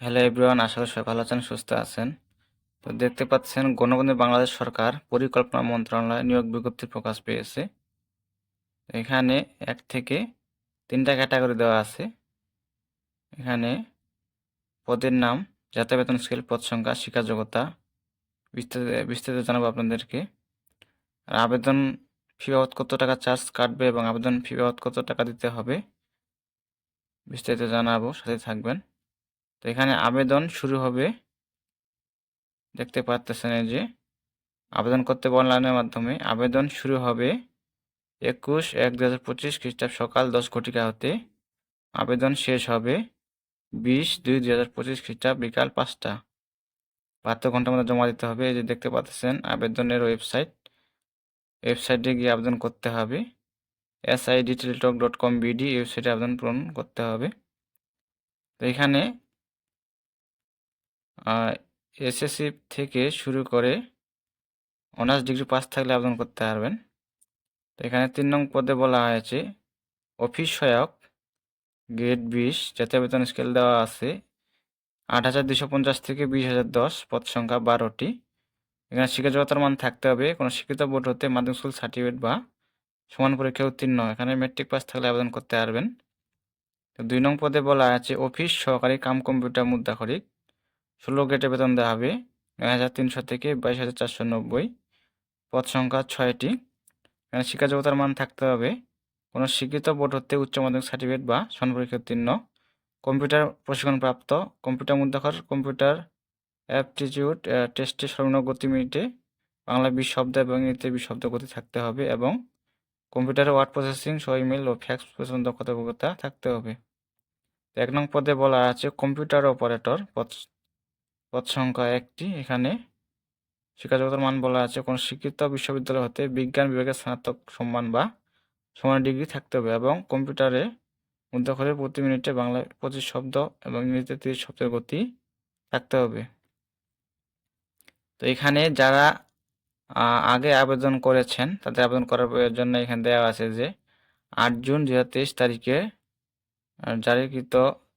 Hello everyone আশা করি সবাই ভালো আছেন, সুস্থ আছেন। তো দেখতে পাচ্ছেন গণবন্ধু বাংলাদেশ সরকার পরিকল্পনা মন্ত্রণালয় নিয়োগ বিজ্ঞপ্তি প্রকাশ পেয়েছে। এখানে এক থেকে তিনটা ক্যাটাগরি দেওয়া আছে। এখানে পদের নাম, জাতীয় বেতন স্কেল, পদ সংখ্যা, শিক্ষা যোগ্যতা বিস্তারিত বিস্তারিত জানাব আপনাদেরকে। আর আবেদন ফি বাবদ কত টাকা চার্জ কাটবে এবং আবেদন ফি বাবদ কত টাকা দিতে হবে, বিস্তারিত জানাব সাথে থাকবেন। তো এখানে আবেদন শুরু হবে। দেখতে পাচ্ছেন এই যে, আবেদন করতে অনলাইনের মাধ্যমে। আবেদন শুরু হবে একুশ এক দু হাজার পঁচিশ খ্রিস্টাব্দ সকাল দশ ঘটিকা হতে। আবেদন শেষ হবে বিশ দুই দুই হাজার পঁচিশ খ্রিস্টাব্দ বিকাল পাঁচটা। বাহাত্তর ঘণ্টার মধ্যে জমা দিতে হবে। এই যে দেখতে পাচ্ছেন আবেদনের ওয়েবসাইট। ওয়েবসাইটে গিয়ে আবেদন করতে হবে। S I D Teletalk dot com BD ওয়েবসাইটে আবেদন পূরণ করতে হবে। তো এখানে এসএসসি থেকে শুরু করে অনার্স ডিগ্রি পাস থাকলে আবেদন করতে পারবেন। তো এখানে তিন নং পদে বলা হয়েছে অফিস সহায়ক গ্রেড বিশ, জাতীয় বেতন স্কেল দেওয়া আছে, আট হাজার দুশো পঞ্চাশ থেকে বিশ হাজার দশ, পদ সংখ্যা বারোটি। এখানে শিক্ষাযোগ্যতার মান থাকতে হবে, কোনো শিক্ষিত বোর্ড হতে মাধ্যমিক স্কুল সার্টিফিকেট বা সমান পরীক্ষা উত্তীর্ণ এখানে মেট্রিক পাস থাকলে আবেদন করতে পারবেন। দুই নং পদে বলা আছে অফিস সহকারী কাম কম্পিউটার মুদ্রাখরিক ষোলো গ্রেডে বেতন দেওয়া হবে নয় হাজার তিনশো থেকে বাইশ হাজার চারশো নব্বই। পদ সংখ্যা ছয়টি। এখানে শিক্ষা যোগ্যতার মান থাকতে হবে। কোনো শিক্ষিত বোর্ড হতে উচ্চ মাধ্যমিক সার্টিফিকেট বা সমান পরীক্ষা উত্তীর্ণ। কম্পিউটার প্রশিক্ষণপ্রাপ্ত কম্পিউটার মুদ্রাক্ষর, কম্পিউটার অ্যাপটিটিউড টেস্টে সর্বনিম্ন গতি মিনিটে বাংলা বিশ শব্দ এবং ইংরেজিতে বিশ শব্দ গতি থাকতে হবে এবং কম্পিউটারে ওয়ার্ড প্রসেসিং, সহ ইমেল ও ফ্যাক্স পর্যন্ত দক্ষতা থাকতে হবে। এক নং পদে বলা আছে কম্পিউটার অপারেটর পদ সংখ্যা একটি। এখানে শিক্ষাযোগ্যতার মান বলা আছে, কোনো শিক্ষিত বিশ্ববিদ্যালয় হতে বিজ্ঞান বিভাগের স্নাতক সম্মান বা সমান ডিগ্রি থাকতে হবে এবং কম্পিউটারে মুদ্রাক্ষরে প্রতি মিনিটে বাংলায় পঁচিশ শব্দ এবং ইংরেজিতে তিরিশ শব্দের গতি থাকতে হবে। তো এখানে যারা আগে আবেদন করেছেন, তাদের আবেদন করার জন্য এখানে দেওয়া আছে যে আট জুন দু হাজার তেইশ তারিখে জারিকৃত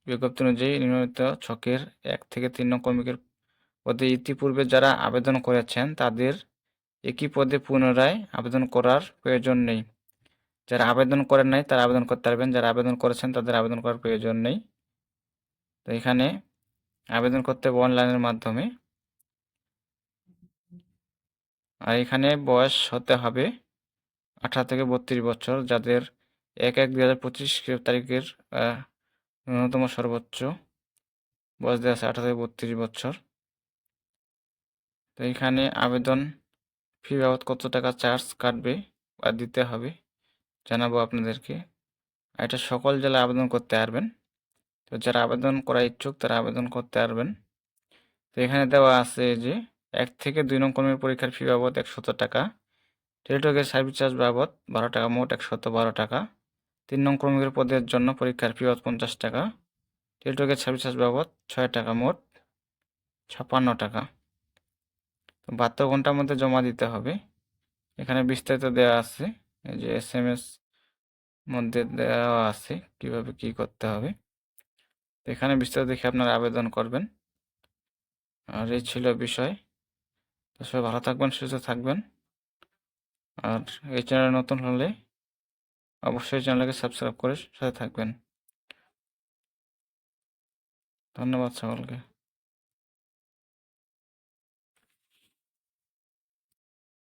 বিজ্ঞপ্তি অনুযায়ী নিম্নলিখিত ছকের এক থেকে তিন নং কর্মীকের পদে ইতিপূর্বে যারা আবেদন করেছেন, তাদের একই পদে পুনরায় আবেদন করার প্রয়োজন নেই। যারা আবেদন করেন নাই, তারা আবেদন করতে পারবেন। যারা আবেদন করেছেন, তাদের আবেদন করার প্রয়োজন নেই। তো এখানে আবেদন করতে হবে অনলাইনের মাধ্যমে। আর এখানে বয়স হতে হবে আঠারো থেকে বত্রিশ বছর, যাদের এক এক দুই হাজার পঁচিশ তারিখের ন্যূনতম সর্বোচ্চ বয়স দেওয়া আছে আঠারো থেকে বত্রিশ বছর। তো এখানে আবেদন ফি বাবদ কত টাকা চার্জ কাটবে বা দিতে হবে জানাব আপনাদেরকে। এটা সকল জেলায় আবেদন করতে পারবেন। তো যারা আবেদন করা ইচ্ছুক তারা আবেদন করতে পারবেন। তো এখানে দেওয়া আছে যে এক থেকে দুই নং কর্মীর পরীক্ষার ফি বাবদ একশত টাকা, টেলিটকের সার্ভিস চার্জ বাবদ বারো টাকা, মোট একশত বারো টাকা। তিন নং কর্মীর পদের জন্য পরীক্ষার ফি বাবদ পঞ্চাশ টাকা, টেলিটকের সার্ভিস চার্জ বাবদ ছয় টাকা, মোট ছাপ্পান্ন টাকা। বাহাত্তর ঘণ্টার মধ্যে জমা দিতে হবে। এখানে বিস্তারিত দেওয়া আছে, এই যে এস এম এস মধ্যে দেওয়া আছে কীভাবে কি করতে হবে। এখানে বিস্তারিত দেখে আপনারা আবেদন করবেন। আর এই ছিল বিষয়। তো সবাই ভালো থাকবেন, সুস্থ থাকবেন। আর এই চ্যানেলে নতুন হলে অবশ্যই চ্যানেলকে সাবস্ক্রাইব করে সাথে থাকবেন। ধন্যবাদ সকলকে।